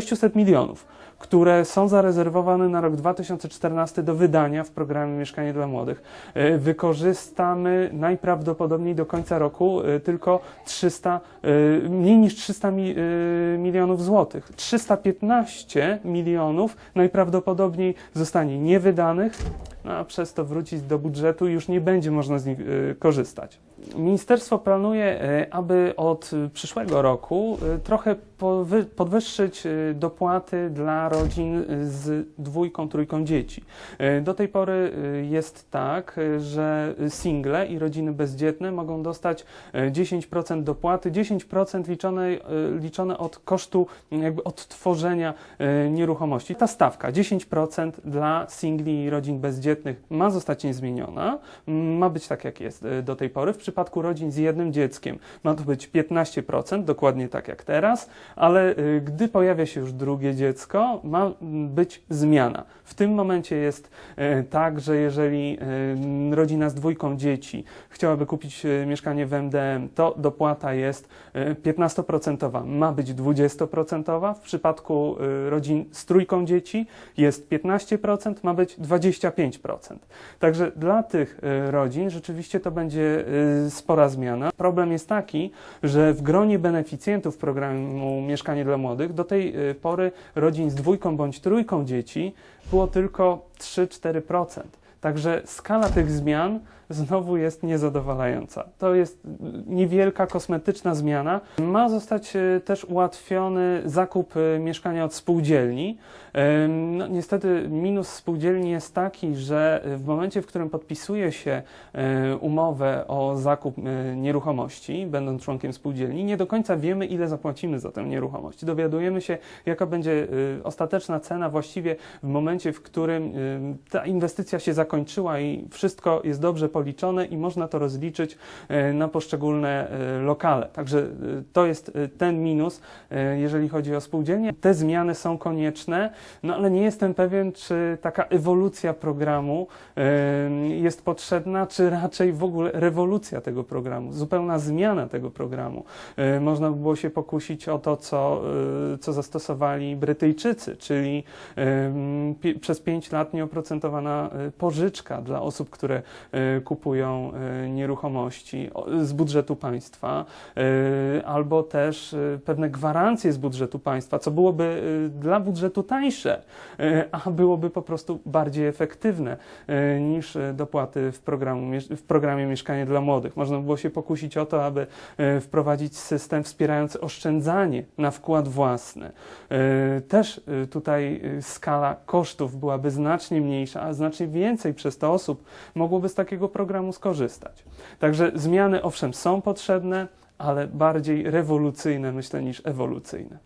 600 milionów, które są zarezerwowane na rok 2014 do wydania w programie Mieszkanie dla Młodych, e, wykorzystamy najprawdopodobniej do końca roku e, tylko 300, e, mniej niż 300 mi, e, milionów złotych. 315 milionów najprawdopodobniej zostanie niewydanych, no a przez to wrócić do budżetu już nie będzie można z nich korzystać. Ministerstwo planuje, e, aby od przyszłego roku e, trochę podwyższyć e, dopłaty dla rodzin z dwójką, trójką dzieci. Do tej pory jest tak, że single i rodziny bezdzietne mogą dostać e, 10% dopłaty, 10% liczone, e, liczone od kosztu jakby odtworzenia nieruchomości. Ta stawka 10% dla singli i rodzin bezdzietnych ma zostać niezmieniona, ma być tak jak jest do tej pory. W przypadku rodzin z jednym dzieckiem ma to być 15%, dokładnie tak jak teraz, ale e, gdy pojawia się już drugie dziecko, ma być zmiana. W tym momencie jest e, tak, że jeżeli e, rodzina z dwójką dzieci chciałaby kupić mieszkanie w MDM, to dopłata jest e, 15%, ma być 20%. W przypadku rodzin z trójką dzieci jest 15%, ma być 25%. Także dla tych rodzin rzeczywiście to będzie spora zmiana. Problem jest taki, że w gronie beneficjentów programu Mieszkanie dla Młodych do tej e, pory rodzin z dwójką bądź trójką dzieci było tylko 3-4%. Także skala tych zmian znowu jest niezadowalająca. To jest niewielka kosmetyczna zmiana. Ma zostać e, też ułatwiony zakup e, mieszkania od spółdzielni. No, niestety minus spółdzielni jest taki, że w momencie, w którym podpisuje się e, umowę o zakup nieruchomości, będąc członkiem spółdzielni, nie do końca wiemy, ile zapłacimy za tę nieruchomość. Dowiadujemy się, jaka będzie ostateczna cena właściwie w momencie, w którym ta inwestycja się zakończyła i wszystko jest dobrze policzone i można to rozliczyć e, na poszczególne e, lokale. Także e, to jest ten minus, jeżeli chodzi o spółdzielnie. Te zmiany są konieczne, no ale nie jestem pewien, czy taka ewolucja programu jest potrzebna, czy raczej w ogóle rewolucja tego programu, zupełna zmiana tego programu. Można by było się pokusić o to, co, co zastosowali Brytyjczycy, czyli przez 5 lat nieoprocentowana e, pożyczka dla osób, które e, kupują e, nieruchomości z budżetu państwa, e, albo też pewne gwarancje z budżetu państwa, co byłoby dla budżetu tańsze, a byłoby po prostu bardziej efektywne niż dopłaty w, programu, w programie Mieszkanie dla Młodych. Można by było się pokusić o to, aby wprowadzić system wspierający oszczędzanie na wkład własny. Też tutaj skala kosztów byłaby znacznie mniejsza, a znacznie więcej przez to osób mogłoby z takiego programu skorzystać. Także zmiany owszem są potrzebne, ale bardziej rewolucyjne myślę niż ewolucyjne.